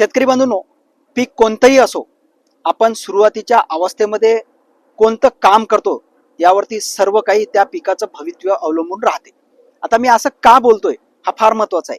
शेतकरी बंधूंनो पीक कोणतंही असो आपण सुरुवातीच्या अवस्थेमध्ये कोणतं काम करतो यावरती सर्व काही त्या पिकाचं भवितव्य अवलंबून राहते. आता मी असं का बोलतोय हा फार महत्त्वाचा आहे.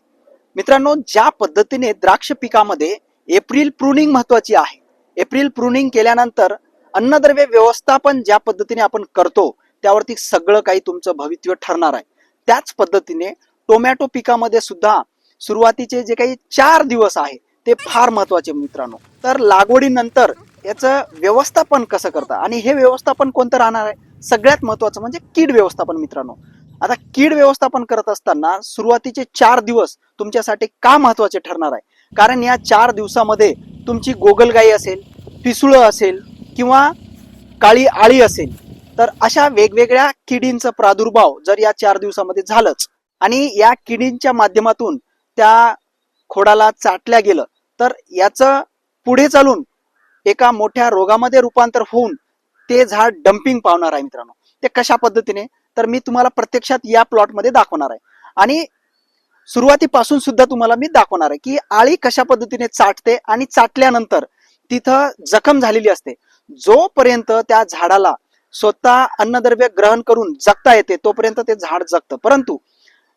मित्रांनो ज्या पद्धतीने द्राक्ष पिकामध्ये एप्रिल प्रुनिंग महत्वाची आहे एप्रिल प्रुनिंग केल्यानंतर अन्नद्रव्य व्यवस्थापन ज्या पद्धतीने आपण करतो त्यावरती सगळं काही तुमचं भवितव्य ठरणार आहे. त्याच पद्धतीने टोमॅटो पिकामध्ये सुद्धा सुरुवातीचे जे काही चार दिवस आहे ते फार महत्त्वाचे मित्रांनो. तर लागवडीनंतर याचं व्यवस्थापन कसं करता? आणि हे व्यवस्थापन कोणतं राहणार आहे? सगळ्यात महत्वाचं म्हणजे कीड व्यवस्थापन मित्रांनो. आता कीड व्यवस्थापन करत असताना सुरुवातीचे चार दिवस तुमच्यासाठी का महत्त्वाचे ठरणार आहे? कारण या चार दिवसामध्ये तुमची गोगलगाई असेल पिसुळं असेल किंवा काळी आळी असेल तर अशा वेगवेगळ्या किडींचा प्रादुर्भाव जर या चार दिवसामध्ये झालंच आणि या किडींच्या माध्यमातून त्या खोडाला चाटल्या गेलं. तर याचं पुढे चालून एका मोठ्या रोगामध्ये रूपांतर होऊन ते झाड डम्पिंग पावणार आहे मित्रांनो. ते कशा पद्धतीने? तर मी तुम्हाला प्रत्यक्षात या प्लॉटमध्ये दाखवणार आहे. आणि सुरुवातीपासून सुद्धा तुम्हाला मी दाखवणार आहे की आळी कशा पद्धतीने चाटते आणि चाटल्यानंतर तिथं जखम झालेली असते. जोपर्यंत त्या झाडाला स्वतः अन्नद्रव्य ग्रहण करून जगता येते तोपर्यंत ते झाड जगतं. परंतु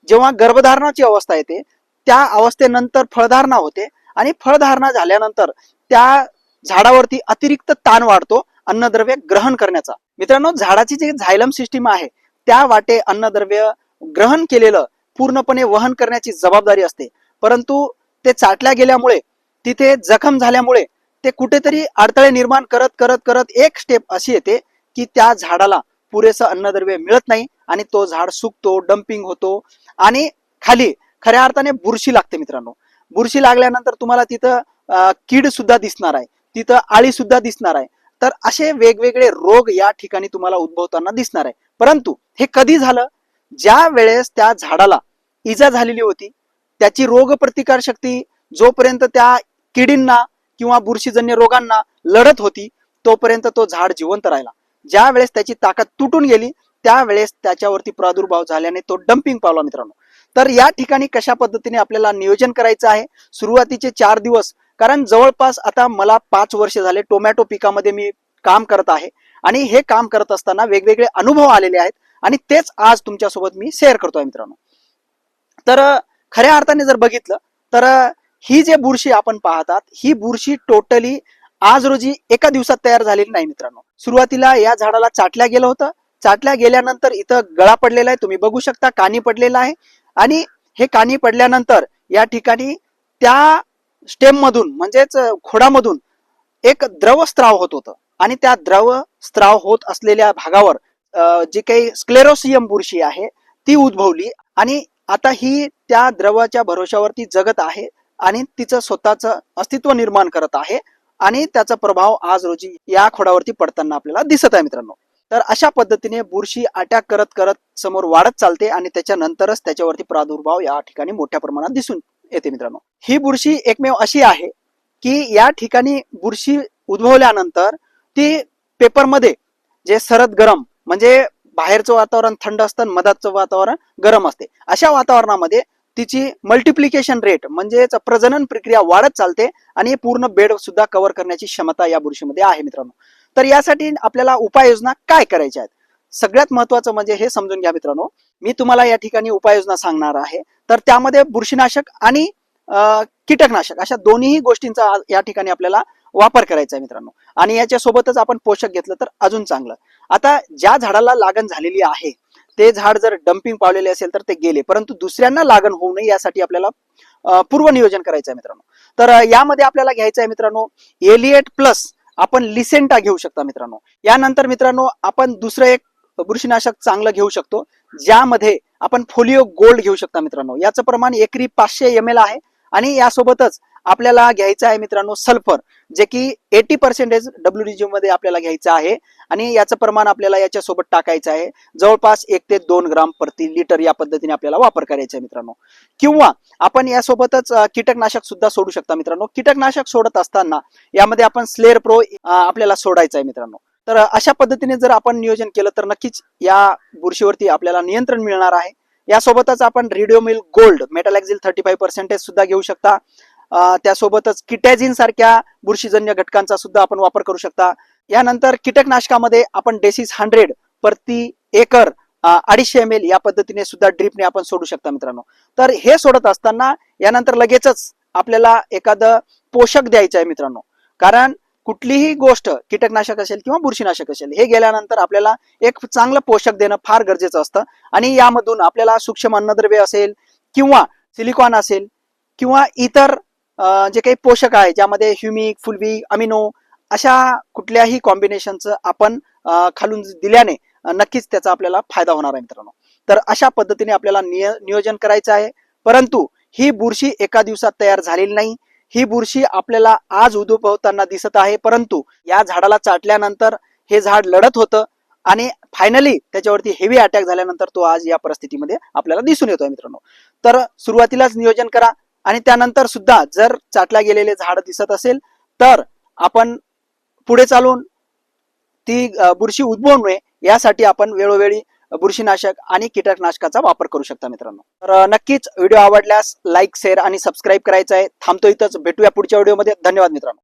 जेव्हा गर्भधारणाची अवस्था येते त्या अवस्थेनंतर फळधारणा होते आणि फळधारणा झाल्यानंतर त्या झाडावरती अतिरिक्त ताण वाढतो अन्नद्रव्य ग्रहण करण्याचा. मित्रांनो झाडाची जी झायलम सिस्टीम आहे त्या वाटे अन्नद्रव्य ग्रहण केलेलं पूर्णपणे वहन करण्याची जबाबदारी असते. परंतु ते चाटल्या गेल्यामुळे तिथे जखम झाल्यामुळे ते कुठेतरी अडथळे निर्माण करत करत करत एक स्टेप अशी येते की त्या झाडाला पुरेसं अन्नद्रव्य मिळत नाही आणि तो झाड सुकतो डम्पिंग होतो आणि खाली खऱ्या अर्थाने बुरशी लागते मित्रांनो. बुरशी लागल्यानंतर तुम्हाला तिथं कीड सुद्धा दिसणार आहे. तिथं आळी सुद्धा दिसणार आहे. तर असे वेगवेगळे रोग या ठिकाणी तुम्हाला उद्भवताना दिसणार आहे. परंतु हे कधी झालं? ज्या वेळेस त्या झाडाला इजा झालेली होती त्याची रोग प्रतिकार शक्ती जोपर्यंत त्या किडींना किंवा बुरशीजन्य रोगांना लढत होती तोपर्यंत तो झाड जिवंत राहिला. ज्या वेळेस त्याची ताकद तुटून गेली त्यावेळेस त्याच्यावरती प्रादुर्भाव झाल्याने तो डम्पिंग पावला मित्रांनो. तर या ठिकाणी कशा पद्धतीने आपल्याला नियोजन करायचं आहे? सुरुवातीचे चार दिवस. कारण जवळपास आता मला पाच वर्ष झाले टोमॅटो पिकामध्ये मी काम करत आहे. आणि हे काम करत असताना वेगवेगळे अनुभव आलेले आहेत. आणि तेच आज तुमच्यासोबत मी शेअर करतोय मित्रांनो. तर खऱ्या अर्थाने जर बघितलं तर ही जे बुरशी आपण पाहतात ही बुरशी टोटली आज रोजी एका दिवसात तयार झालेली नाही मित्रांनो. सुरुवातीला या झाडाला चाटल्या गेलं होतं. चाटल्या गेल्यानंतर इथं गळा पडलेला आहे. तुम्ही बघू शकता कानी पडलेला आहे. आणि हे कानी पडल्यानंतर या ठिकाणी त्या स्टेम मधून म्हणजेच खोडामधून एक द्रव स्त्राव होत होतं. आणि त्या द्रव स्त्राव होत असलेल्या भागावर जी काही स्क्लेरोसियम बुरशी आहे ती उद्भवली. आणि आता ही त्या द्रवाच्या भरोशावरती जगत आहे आणि तिचं स्वतःचं अस्तित्व निर्माण करत आहे. आणि त्याचा प्रभाव आज रोजी या खोडावरती पडताना आपल्याला दिसत आहे मित्रांनो. तर अशा पद्धतीने बुरशी अटॅक करत करत समोर वाढत चालते आणि त्याच्यानंतरच त्याच्यावरती प्रादुर्भाव या ठिकाणी मोठ्या प्रमाणात दिसून येते मित्रांनो. ही बुरशी एकमेव अशी आहे की या ठिकाणी बुरशी उद्भवल्यानंतर ती पेपरमध्ये जे सरद गरम म्हणजे बाहेरचं वातावरण थंड असतं आणि मधाचं वातावरण गरम असते. अशा वातावरणामध्ये तिची मल्टिप्लिकेशन रेट म्हणजेच प्रजनन प्रक्रिया वाढत चालते आणि पूर्ण बेड सुद्धा कव्हर करण्याची क्षमता या बुरशीमध्ये आहे मित्रांनो. तर यासाठी आपल्याला उपाययोजना काय करायच्या आहेत? सगळ्यात महत्वाचं म्हणजे हे समजून घ्या मित्रांनो. मी तुम्हाला या ठिकाणी उपाययोजना सांगणार आहे. तर त्यामध्ये बुरशीनाशक आणि कीटकनाशक अशा दोन्ही गोष्टींचा या ठिकाणी आपल्याला वापर करायचा आहे मित्रांनो. आणि याच्या सोबतच आपण पोषक घेतलं तर अजून चांगलं. आता ज्या झाडाला लागण झालेली आहे ते झाड जर डम्पिंग पावलेले असेल तर ते गेले. परंतु दुसऱ्यांना लागण होऊ नये यासाठी आपल्याला पूर्व पूर्वनियोजन करायचं आहे मित्रांनो. तर यामध्ये आपल्याला घ्यायचं आहे मित्रांनो एलिएट प्लस आपण लिसेंटा घेऊ शकता मित्रांनो. यानंतर मित्रांनो आपण दुसरं एक बुरशीनाशक चांगलं घेऊ शकतो ज्यामध्ये आपण फोलिओ गोल्ड घेऊ शकता मित्रांनो. याचं प्रमाण एकरी पाचशे एम एल आहे आणि यासोबतच आपल्याला घ्यायचं आहे मित्रांनो सल्फर जे की एटी पर्सेंटेज डब्ल्यू मध्ये आपल्याला घ्यायचं आहे. आणि याचं प्रमाण आपल्याला याच्यासोबत टाकायचं आहे. जवळपास एक ते दोन ग्राम प्रति लिटर या पद्धतीने आपल्याला वापर करायचा आहे मित्रांनो. किंवा आपण यासोबतच कीटकनाशक सुद्धा सोडू शकता मित्रांनो. कीटकनाशक सोडत असताना यामध्ये आपण स्लेअर प्रो आपल्याला सोडायचं आहे मित्रांनो. तर अशा पद्धतीने जर आपण नियोजन केलं तर नक्कीच या बुरशीवरती आपल्याला नियंत्रण मिळणार आहे. यासोबतच आपण Ridomil gold metalaxyl thirty five percentage सुद्धा घेऊ शकता. त्यासोबतच किटॅझिन सारख्या बुरशीजन्य घटकांचा सुद्धा आपण वापर करू शकता. यानंतर कीटकनाशकामध्ये आपण डेसिस हंड्रेड प्रति एकर अडीचशे एम एल या पद्धतीने सुद्धा ड्रिपने आपण सोडू शकता मित्रांनो. तर हे सोडत असताना यानंतर लगेचच आपल्याला एखादं पोषक द्यायचं आहे मित्रांनो. कारण कुठलीही गोष्ट कीटकनाशक असेल किंवा बुरशीनाशक असेल हे गेल्यानंतर आपल्याला एक चांगलं पोषक देणं फार गरजेचं असतं. आणि यामधून आपल्याला सूक्ष्म अन्नद्रव्य असेल किंवा सिलिकॉन असेल किंवा इतर जे काही पोषक आहे ज्यामध्ये ह्युमिक फुलवी अमिनो अशा कुठल्याही कॉम्बिनेशनचं आपण खालून दिल्याने नक्कीच त्याचा आपल्याला फायदा होणार आहे मित्रांनो. तर अशा पद्धतीने आपल्याला निय- नियोजन करायचं आहे. परंतु ही बुरशी एका दिवसात तयार झालेली नाही. ही बुरशी आपल्याला आज उद्भवताना दिसत आहे. परंतु या झाडाला चाटल्यानंतर हे झाड लढत होतं आणि फायनली त्याच्यावरती हेवी अटॅक झाल्यानंतर तो आज या परिस्थितीमध्ये आपल्याला दिसून येतोय मित्रांनो. तर सुरुवातीलाच नियोजन करा. आणि त्यानंतर सुद्धा जर चाटल्या गेलेले झाड दिसत असेल तर आपण पुढे चालून ती बुरशी उद्भवू नये यासाठी आपण वेळोवेळी बुरशीनाशक आणि कीटकनाशकाचा वापर करू शकता मित्रांनो. तर नक्कीच व्हिडिओ आवडल्यास लाईक शेअर आणि सबस्क्राईब करायचं आहे. थांबतो इथंच. भेटूया पुढच्या व्हिडिओमध्ये. धन्यवाद मित्रांनो.